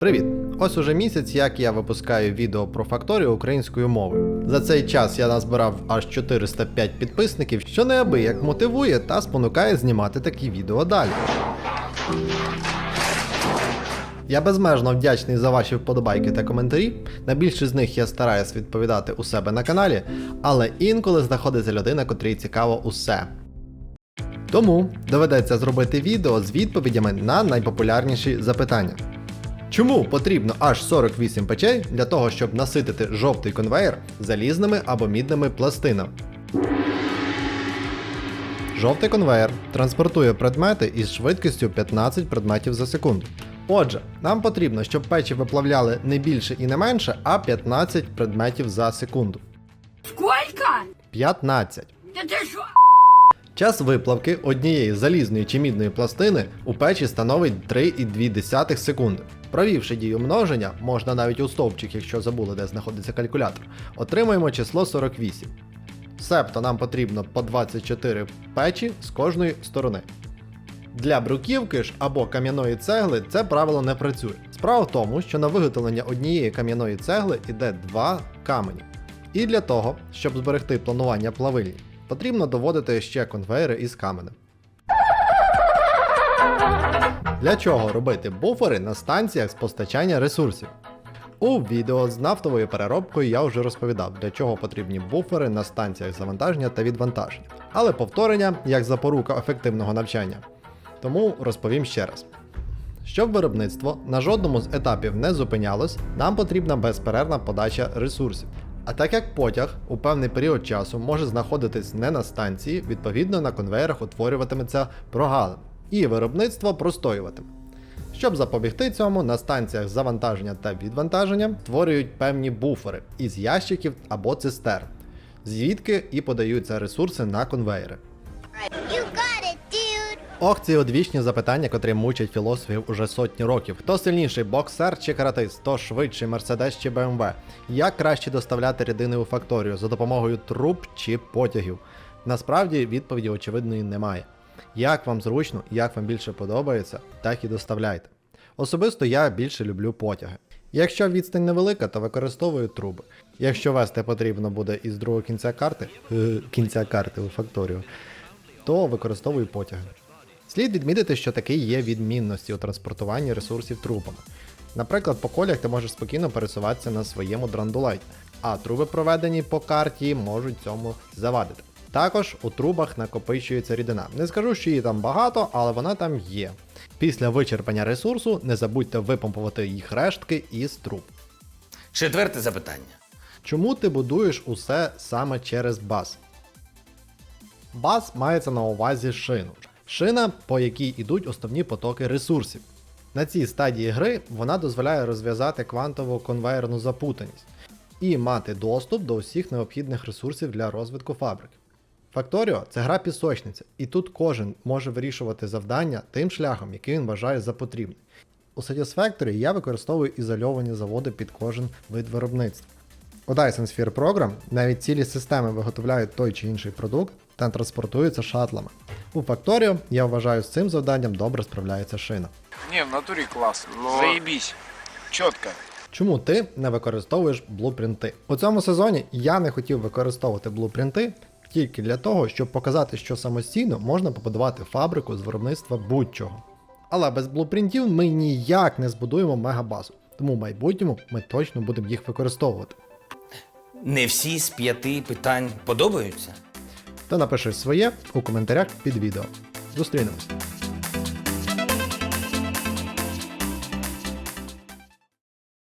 Привіт! Ось уже місяць, як я випускаю відео про факторію українською мовою. За цей час я назбирав аж 405 підписників, що неабияк мотивує та спонукає знімати такі відео далі. Я безмежно вдячний за ваші вподобайки та коментарі. На більшість з них я стараюсь відповідати у себе на каналі, але інколи знаходиться людина, котрій цікаво усе. Тому доведеться зробити відео з відповідями на найпопулярніші запитання. Чому потрібно аж 48 печей для того, щоб наситити жовтий конвейер залізними або мідними пластинами? Жовтий конвейер транспортує предмети із швидкістю 15 предметів за секунду. Отже, нам потрібно, щоб печі виплавляли не більше і не менше, а 15 предметів за секунду. Сколько? 15. Да ты шо? Час виплавки однієї залізної чи мідної пластини у печі становить 3,2 секунди. Провівши дію множення, можна навіть у стовпчик, якщо забули, де знаходиться калькулятор, отримуємо число 48. Себто нам потрібно по 24 печі з кожної сторони. Для бруківки ж або кам'яної цегли це правило не працює. Справа в тому, що на виготовлення однієї кам'яної цегли йде два камені. І для того, щоб зберегти планування плавильні, потрібно доводити ще конвейери із каменем. Для чого робити буфери на станціях з постачання ресурсів? У відео з нафтовою переробкою я вже розповідав, для чого потрібні буфери на станціях завантаження та відвантаження, але повторення як запорука ефективного навчання. Тому розповім ще раз. Щоб виробництво на жодному з етапів не зупинялось, нам потрібна безперервна подача ресурсів. А так як потяг у певний період часу може знаходитись не на станції, відповідно на конвейерах утворюватиметься прогалин, і виробництво простоюватиме. Щоб запобігти цьому, на станціях завантаження та відвантаження створюють певні буфери із ящиків або цистерн, звідки і подаються ресурси на конвейери. Ох, ці одвічні запитання, котрі мучать філософів уже сотні років. Хто сильніший боксер чи каратист, хто швидший мерседес чи БМВ? Як краще доставляти рідини у факторію за допомогою труб чи потягів? Насправді відповіді очевидної немає. Як вам зручно, як вам більше подобається, так і доставляйте. Особисто я більше люблю потяги. Якщо відстань невелика, то використовую труби. Якщо вести потрібно буде із другого кінця карти, е, кінця карти у факторію, то використовую потяги. Слід відмітити, що таки є відмінності у транспортуванні ресурсів трубами. Наприклад, по колях ти можеш спокійно пересуватися на своєму драндулайті, а труби, проведені по карті, можуть цьому завадити. Також у трубах накопичується рідина. Не скажу, що її там багато, але вона там є. Після вичерпання ресурсу не забудьте випомпувати їх рештки із труб. Четверте запитання. Чому ти будуєш усе саме через баз? Баз мається на увазі шину. Шина, по якій ідуть основні потоки ресурсів. На цій стадії гри вона дозволяє розв'язати квантову конвейерну запутаність і мати доступ до усіх необхідних ресурсів для розвитку фабрики. Факторіо це гра пісочниця, і тут кожен може вирішувати завдання тим шляхом, який він вважає за потрібне. У Satisfactory я використовую ізольовані заводи під кожен вид виробництва. У Dyson Sphere Program навіть цілі системи виготовляють той чи інший продукт та транспортуються шатлами. У Factorio я вважаю з цим завданням добре справляється шина. Не, в натуре класс. Заебись. Четко. Чому ти не використовуєш блупринти? У цьому сезоні я не хотів використовувати блупринти тільки для того, щоб показати, що самостійно можна побудувати фабрику з виробництва будь-чого. Але без блупринтів ми ніяк не збудуємо мегабазу, тому в майбутньому ми точно будемо їх використовувати. Не всі з п'яти питань подобаються? Та напиши своє у коментарях під відео. Зустрінемось!